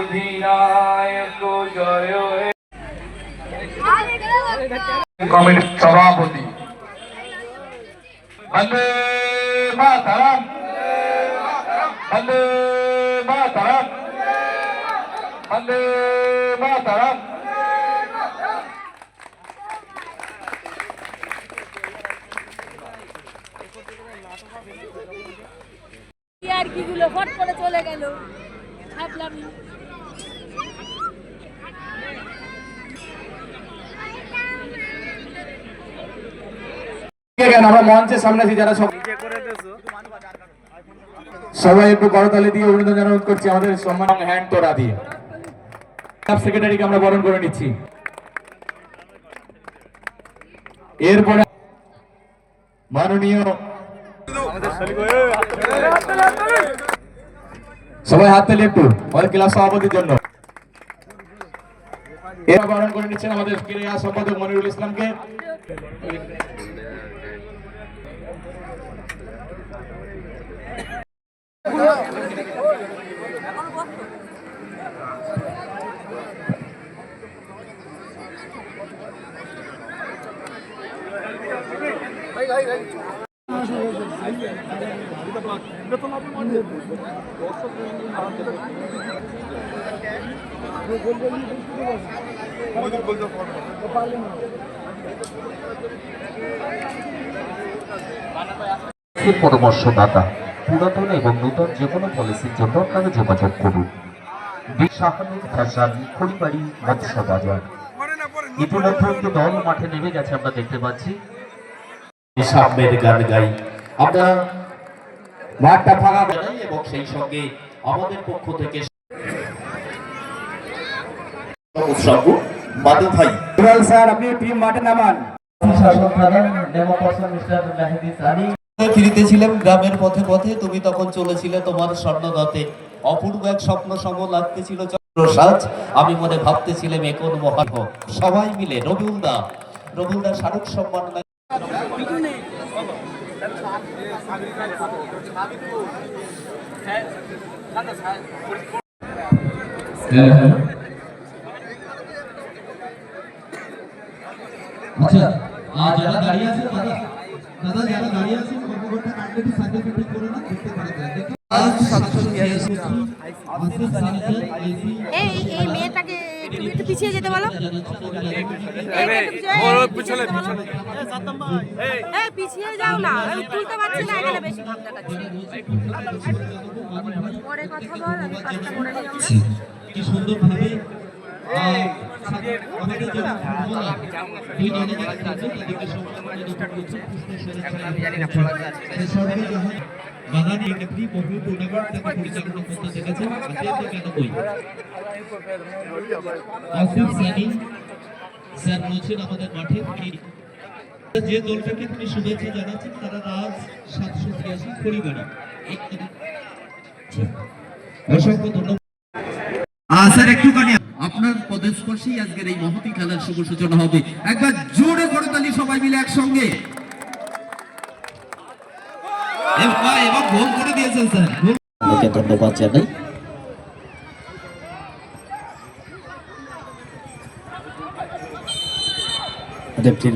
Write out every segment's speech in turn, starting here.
অধিনায়ক জয় কমিটির সভাপতি। বন্দে মাতারাম। বন্দে মাতারাম। বন্দে মাতারাম। আর কি গুলো, ফট করে চলে গেল। ভাবলাম। আমরা মঞ্চের সামনে আছি যারা সবাই একটু করতালি দিয়ে অভিনন্দন জানানো করছি আমাদের সম্মান হ্যান্ড তোরা দিয়ে। সাব সেক্রেটারিকে আমরা বরণ করে নিচ্ছি। এরপরে মাননীয় সবাই হাত তালি একটু। আমাদের ক্লাস সভাপতির জন্য। এরা বরণ করে নিচ্ছেন আমাদের ক্রীড়া সম্পাদক মনিরুল ইসলামকে। পরামর্শদাতা, পুরাতন এবং নূতন যে কোনো পলিসির জন্য আপনারা যোগাযোগ করুন। দল মাঠে নেমে গেছে, আমরা দেখতে পাচ্ছি। সামনের আমরা মাঠটা ফাঁকা জানাই এবং সেই সঙ্গে আমাদের পক্ষ থেকে উৎসর্গ মাধু ভাই। স্যার আপনি টিম মাঠে নামান। গ্রামের পথে পথে তুমি তখন চলেছিলে তোমার স্বর্ণগতে অপূর্ব এক স্বপ্ন সম লাগতেছিল চন্দ্রসাজ আমি মনে ভাবতেছিলাম এ কোন মহান সবাই মিলে রবিউল দা রবিউল দা শাহরুখ সম্মাননা আচ্ছা আর যারা দাঁড়িয়ে আছেন দাদা দাদা যারা দাঁড়িয়ে আছেন কর্মকর্তা কাটলেটি সার্টিফিকেট করে না দেখতে পারেন দেখুন আজ সাতশো ছিয়াশি আসিফ সানিকে এসি এই এই মেয়েটাকে একটু একটু পিছিয়ে যেতে বলো পিছনে পিছিয়ে যাও না। আমি তুলতে পারছি না এখানে বেশি ভাব দেখাচ্ছি। পরে কথা বল আমি করে নিই কি সুন্দরভাবে আহ, আমাদের যারা ফুটবলার, দুই দলে যারা খেলছে তাদেরকে সম্মাননা জ্ঞাপন করছে। সেই সঙ্গে যখন বাগানে একটি বহু টুর্নামেন্ট তাকে পরিচালনা করতে দেখেছেন আজকে কেন বই আসিফ সানি স্যার রয়েছেন আমাদের মাঠে। যে দলটাকে তিনি শুভেচ্ছা জানাচ্ছেন তারা রাজ সাতশো ছিয়াশি খড়িবাড়ি অসংখ্য ধন্যবাদ। স্যার একটুখানি আপনার পদস্পর্শেই আজকের এই মহতি খেলার শুভ সূচনা হবে। একবার জোরে করতালি সবাই মিলে একসঙ্গে। এবং গোল করে দিয়েছেন স্যার। ধন্যবাদ জানাই।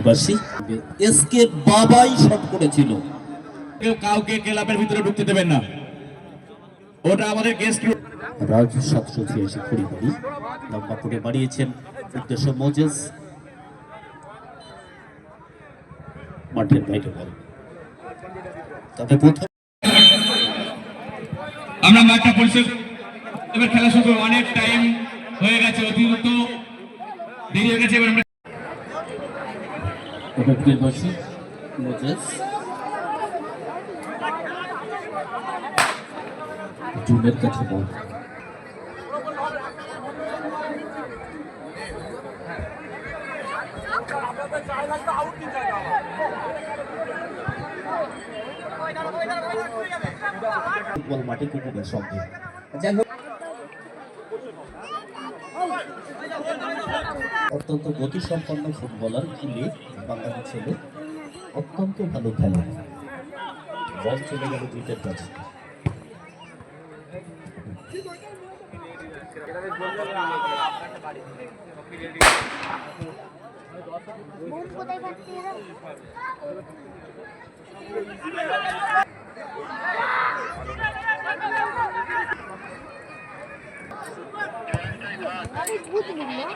বাসী এসকে বাবাই শট করেছিল। কেউ কাউকে ক্লাবের ভিতরে ঢুকতে দেবেন না। ওটা আমাদের গেস্ট রাজ সাতশো ছিয়াশি খড়িবাড়ি লম্বা করে বাড়িয়েছেন উদ্দেশ্য মোজেস। মাঠের বাইরে বল। তবে প্রথম আমরা মাঠটা পরিষ্কার এবার খেলা শুরু অনেক টাইম হয়ে গেছে অতিরিক্ত। দেরি হয়ে গেছে এবার আমরা বাসী মোজেস জুনের কাছে বল ফুটবল মাঠে কুকুরের সঙ্গে। যাই হোক অত্যন্ত গতিসম্পন্ন ফুটবলার কিলে বাঙালি ছেলে, অত্যন্ত ভালো খেলে। বল চলে গেল দুইটার কাছে আমি বুঝলাম না।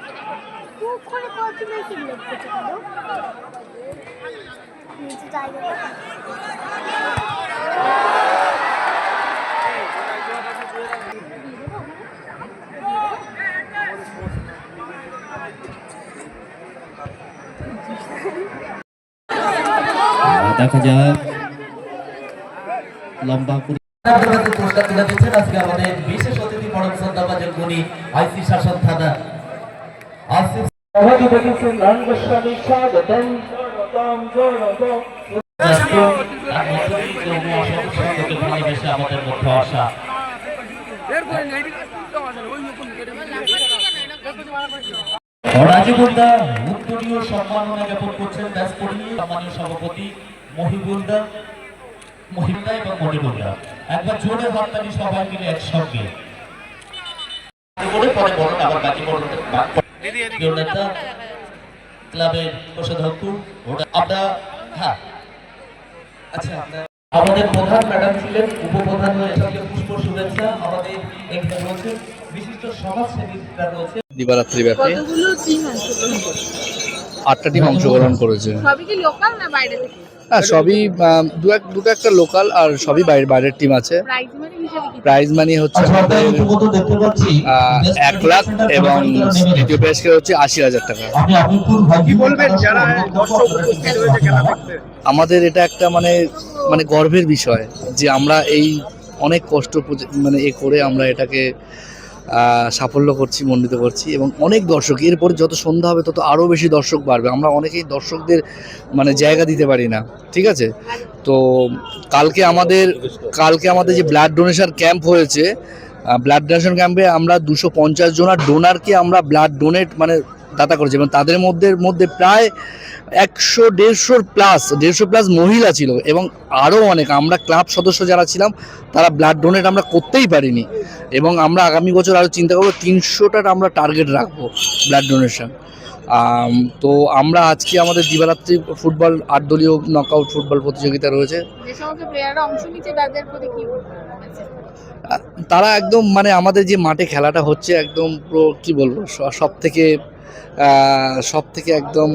খুব করে কত লোক করতে পারো নিচে জায়গা দেখা যাক লম্বা আমাদের বিশেষ অতিথি পরম শ্রদ্ধাভাজন গুণী আইসি শাসন থানা আসিফ আমাদের মধ্যে আসা রাজীবুদ্দা উত্তরীয় সম্মাননা জ্ঞাপন করছেন ব্যাসপরি সম্মানীয় সভাপতি মহিবুলদা মহিবুলদা এবং মণিবুলদা একবার জোরে হাততালি সবাই মিলে একসঙ্গে। পরে বলুন আবার বাকি বলুন প্রিয় নেতা ক্লাবের কোষাধ্যক্ষ আমরা হ্যাঁ। আচ্ছা আমাদের প্রধান ম্যাডাম ছিলেন উপপ্রধান সঙ্গে পুষ্প শুভেচ্ছা আমাদের এখানে রয়েছে। বিশিষ্ট সমাজসেবীরা রয়েছে। দিবারাত্রি ব্যাপী। কতগুলো টিম করছে আটটা টিম অংশগ্রহণ করেছে। সবই কি লোকাল না বাইরে থেকে? হ্যাঁ সবই দু এক দুটো একটা লোকাল আর সবই বাইরে বাইরের টিম আছে। প্রাইজ মানি হিসেবে কি? প্রাইজ মানি হচ্ছে আচ্ছা এক লাখ এবং দ্বিতীয় প্রাইজকে হচ্ছে আশি হাজার টাকা। আমাদের এটা একটা মানে মানে গর্বের বিষয় যে আমরা এই অনেক কষ্ট মানে এ করে আমরা এটাকে সাফল্য করছি, মণ্ডিত করছি এবং অনেক দর্শক, এরপর যত সন্ধ্যা হবে তত আরও বেশি দর্শক বাড়বে। আমরা অনেকেই দর্শকদের মানে জায়গা দিতে পারি না, ঠিক আছে? তো কালকে আমাদের কালকে আমাদের যে ব্লাড ডোনেশন ক্যাম্প হয়েছে ব্লাড ডোনেশন ক্যাম্পে আমরা দুশো পঞ্চাশ জনার ডোনারকে আমরা ব্লাড ডোনেট মানে দাতা করেছি এবং তাদের মধ্যে মধ্যে প্রায় একশো দেড়শোর প্লাস দেড়শো প্লাস মহিলা ছিল এবং আরও অনেক। আমরা ক্লাব সদস্য যারা ছিলাম তারা ব্লাড ডোনেট আমরা করতেই পারিনি। এবং আমরা আগামী বছর আরও চিন্তা করব তিনশোটার আমরা টার্গেট রাখব ব্লাড ডোনেশন তো আমরা আজকে আমাদের দিবারাত্রি ফুটবল আট দলীয় নকআউট ফুটবল প্রতিযোগিতা রয়েছে? তারা একদম মানে আমাদের যে মাঠে খেলাটা হচ্ছে একদম পুরো কি বলব সব থেকে সব থেকে একদম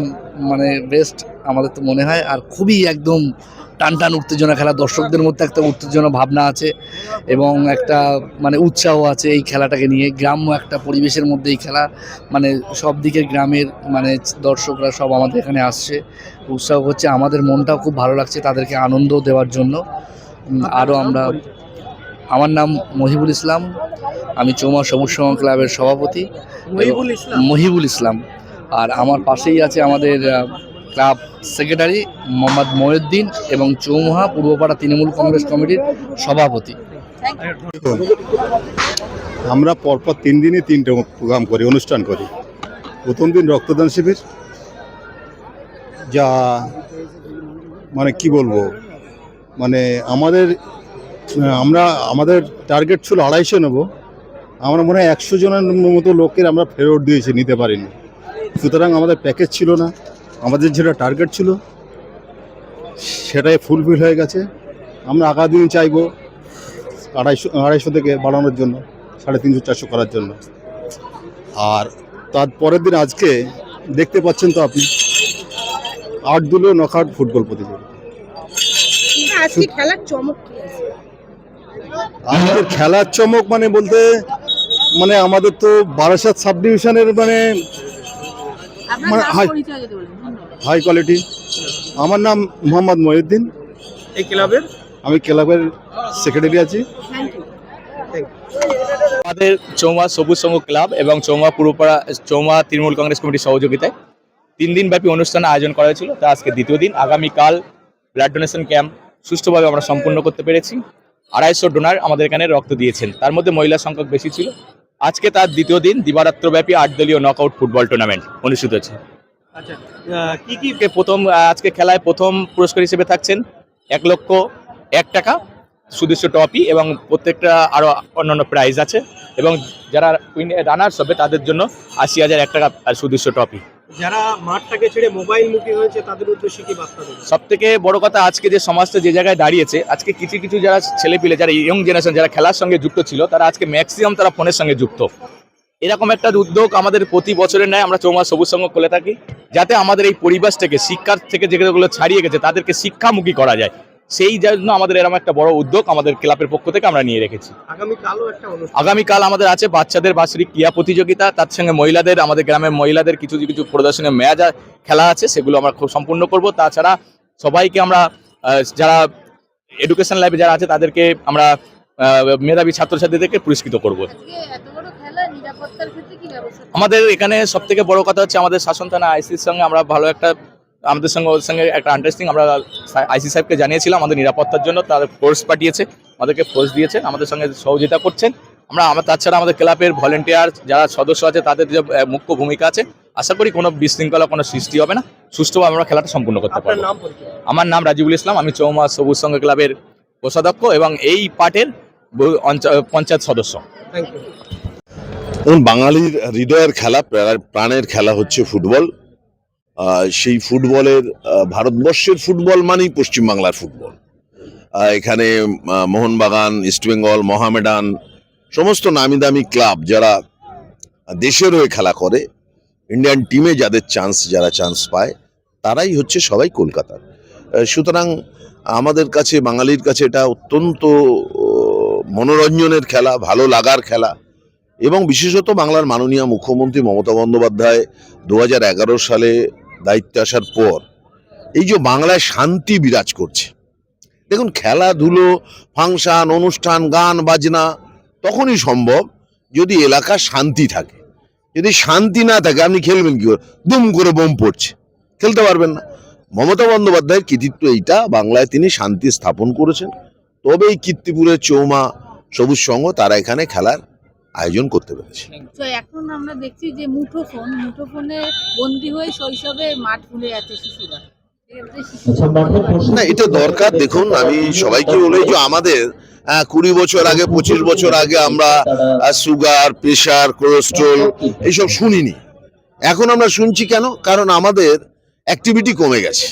মানে বেস্ট আমাদের তো মনে হয়, আর খুবই একদম টান টান উত্তেজনা খেলা। দর্শকদের মধ্যে একটা উত্তেজনা ভাবনা আছে এবং একটা মানে উৎসাহ আছে এই খেলাটাকে নিয়ে। গ্রাম্য একটা পরিবেশের মধ্যে এই খেলা মানে সব দিকের গ্রামের মানে দর্শকরা সব আমাদের এখানে আসছে। উৎসাহ হচ্ছে, আমাদের মনটাও খুব ভালো লাগছে তাদেরকে আনন্দ দেওয়ার জন্য। আরও আমরা আমার নাম মহিবুল ইসলাম। আমি চৌমা সবুজ সংঘ ক্লাবের সভাপতি। মহিবুল ইসলাম? মহিবুল ইসলাম। আর আমার পাশেই আছে আমাদের ক্লাব সেক্রেটারি মোহাম্মদ মহিউদ্দিন এবং চৌমুহা পূর্বপাড়া তৃণমূল কংগ্রেস কমিটির সভাপতি। আমরা পরপর তিন দিনই তিনটে প্রোগ্রাম করি অনুষ্ঠান করি। প্রথম দিন রক্তদান শিবির। যা মানে কি বলব? মানে আমাদের আমরা, আমাদের টার্গেট ছিল আড়াইশো নেব। আমরা মনে হয় একশো জনের মতো লোকের আমরা ফেরত দিয়েছি, নিতে পারিনি। সুতরাং আমাদের প্যাকেজ ছিল না। আমাদের যেটা টার্গেট ছিল, সেটাই ফুলফিল হয়ে গেছে। আমরা আগামী দিন চাইব আড়াইশো আড়াইশো থেকে বাড়ানোর জন্য, সাড়ে তিনশো, চারশো করার জন্য। আর তার পরের দিন আজকে দেখতে পাচ্ছেন তো আপনি, আট দুলো নকআউট ফুটবল প্রতিযোগিতা। খেলার চমক আমাদের খেলার চমক মানে বলতে মানে আমাদের তো বারাসাত সাব ডিভিশনের মানে মানে হাই-। হাই কোয়ালিটি আমার নাম মোহাম্মদ মহিউদ্দিন। এই ক্লাবের? আমি ক্লাবের সেক্রেটারি আছি। আমাদের চৌমা সবুজ সংঘ ক্লাব এবং চৌমা পুরোপাড়া চৌমা তৃণমূল কংগ্রেস কমিটির সহযোগিতায় তিন দিন ব্যাপী অনুষ্ঠান আয়োজন করা হয়েছিল। তা আজকে দ্বিতীয় দিন। আগামীকাল ব্লাড ডোনেশন ক্যাম্প সুষ্ঠুভাবে আমরা সম্পূর্ণ করতে পেরেছি। আড়াইশো ডোনার আমাদের এখানে রক্ত দিয়েছেন। তার মধ্যে মহিলা সংখ্যক বেশি ছিল। আজকে তার দ্বিতীয় দিন দিবারাত্রব্যাপী আট দলীয় নকআউট ফুটবল টুর্নামেন্ট অনুষ্ঠিত হয়েছে আচ্ছা কি কি প্রথম আজকে খেলায় প্রথম পুরস্কার হিসেবে থাকছেন এক লক্ষ এক টাকা সুদৃশ্য ট্রফি এবং প্রত্যেকটা আরও অন্যান্য প্রাইজ আছে। এবং যারা রানার্স হবে তাদের জন্য আশি হাজার এক টাকা আর সুদৃশ্য ট্রফি যারা মাঠটাকে ছেড়ে মোবাইল মুখী হয়েছে, তাদের উদ্দেশ্যে কি বার্তা দেবেন? সব থেকে বড় কথা আজকে যে সমাজটা যে জায়গায় দাঁড়িয়েছে, আজকে কিছু কিছু যারা ছেলেপিলে যারা ইয়ং জেনারেশন যারা খেলার সঙ্গে যুক্ত ছিল, তারা আজকে ম্যাক্সিমাম তারা ফোনের সঙ্গে যুক্ত। এরকম একটা উদ্যোগ আমাদের প্রতি বছরের ন্যায় আমরা চৌমা সবুজ সংঘ খুলে থাকি, যাতে আমাদের এই পরিবেশ থেকে শিক্ষার থেকে যেগুলো ছাড়িয়ে গেছে, তাদেরকে শিক্ষামুখী করা যায়। সেই জন্য আমাদের এরকম একটা বড় উদ্যোগ আমাদের ক্লাবের পক্ষ থেকে আমরা নিয়ে রেখেছি। আগামী কালও আগামীকাল আমাদের আছে বাচ্চাদের বাৎসরিক ক্রিয়া প্রতিযোগিতা তার সঙ্গে মহিলাদের আমাদের গ্রামের মহিলাদের কিছু কিছু প্রদর্শনী ম্যাচ খেলা আছে সেগুলো আমরা খুব সম্পূর্ণ করব। তাছাড়া সবাইকে আমরা যারা এডুকেশন লাইফে যারা আছে তাদেরকে আমরা মেধাবী ছাত্রছাত্রীদেরকে পুরস্কৃত করব। আজকে এত বড় খেলা নিরাপত্তার ক্ষেত্রে কি ব্যবস্থা? আমাদের এখানে সব থেকে বড় কথা হচ্ছে আমাদের শাসন থানা আইসির সঙ্গে আমরা ভালো একটা আমাদের সঙ্গে ওর সঙ্গে একটা আন্ডারস্ট্যান্ডিং আমরা আইসি সাহেবকে জানিয়েছিলাম আমাদের নিরাপত্তার জন্য তাদের ফোর্স পাঠিয়েছে আমাদেরকে ফোর্স দিয়েছে আমাদের সঙ্গে সহযোগিতা করছেন। আমরা আমার তাছাড়া আমাদের ক্লাবের ভলেন্টিয়ার যারা সদস্য আছে তাদের যে মুখ্য ভূমিকা আছে আশা করি কোনো বিশৃঙ্খলা কোনো সৃষ্টি হবে না। সুষ্ঠুভাবে আমরা খেলাটা সম্পূর্ণ করতে পারব। আমার নাম রাজিবুল ইসলাম আমি চৌমা সবুজ সংঘ ক্লাবের কোষাধ্যক্ষ এবং এই পার্টের পঞ্চায়েত সদস্য। থ্যাংক ইউ এবং বাঙালির হৃদয়ের খেলা প্রাণের খেলা হচ্ছে ফুটবল। সেই ফুটবলের ভারতবর্ষের ফুটবল মানেই পশ্চিমবাংলার ফুটবল। এখানে মোহনবাগান ইস্টবেঙ্গল মোহামেডান, সমস্ত নামি দামি ক্লাব যারা দেশের হয়ে খেলা করে, ইন্ডিয়ান টিমে যাদের চান্স যারা চান্স পায়, তারাই হচ্ছে সবাই কলকাতার। সুতরাং আমাদের কাছে, বাঙালির কাছে এটা অত্যন্ত মনোরঞ্জনের খেলা, ভালো লাগার খেলা এবং বিশেষত বাংলার মাননীয় মুখ্যমন্ত্রী মমতা বন্দ্যোপাধ্যায় দু হাজার এগারো সালে দায়িত্বে আসার পর এই যে বাংলায় শান্তি বিরাজ করছে। দেখুন খেলাধুলো, ফাংশন, অনুষ্ঠান, গান, বাজনা, তখনই সম্ভব যদি এলাকা শান্তি থাকে। যদি শান্তি না থাকে, আপনি খেলবেন কি করে? দুম করে বোম পড়ছে। খেলতে পারবেন না। মমতা বন্দ্যোপাধ্যায়ের কৃতিত্ব এইটা, বাংলায় তিনি শান্তি স্থাপন করেছেন। তবে এই কীর্তিপুরের চৌমা, সবুজ সংঘ তারা এখানে খেলার আয়োজন করতে পেরেছে। তো এখন আমরা দেখছি যে মুঠো ফোন মুঠো ফোনে বন্দি হয়ে শৈশবে মাঠ ভুলে যাচ্ছে শিশুরা। না এটা দরকার দেখুন আমি সবাইকে বলি যে আমাদের কুড়ি বছর আগে পঁচিশ বছর আগে আমরা সুগার প্রেশার কোলেস্ট্রল এইসব শুনিনি। এখন আমরা শুনছি কেন? কারণ আমাদের অ্যাক্টিভিটি কমে গেছে।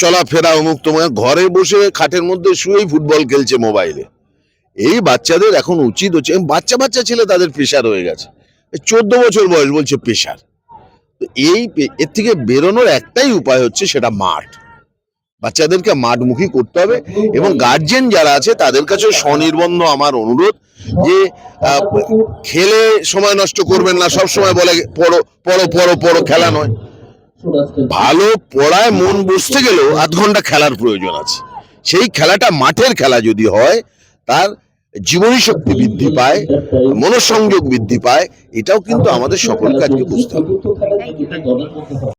চলাফেরা অমুক তোমার ঘরে বসে খাটের মধ্যে শুয়েই ফুটবল খেলছে মোবাইলে। এই বাচ্চাদের এখন উচিত হচ্ছে বাচ্চা বাচ্চা ছেলে তাদের প্রেশার হয়ে গেছে। চোদ্দ বছর বয়স বলছে প্রেশার তো এই এর থেকে বেরোনোর একটাই উপায় হচ্ছে সেটা মাঠ। বাচ্চাদেরকে মাঠমুখী করতে হবে, এবং গার্জেন যারা আছে তাদের কাছে স্বনির্বন্ধ আমার অনুরোধ যে খেলে সময় নষ্ট করবেন না, সব সময় বলে পড়ো পড়ো পড়ো পড়ো, খেলা নয়। ভালো পড়ায় মন বসতে গেলেও আধ ঘণ্টা খেলার প্রয়োজন আছে। সেই খেলাটা মাঠের খেলা যদি হয় তার জীবনী শক্তি বৃদ্ধি পায়, মনোসংযোগ বৃদ্ধি পায়, এটাও কিন্তু আমাদের সকল কাজকে বুঝতে হবে।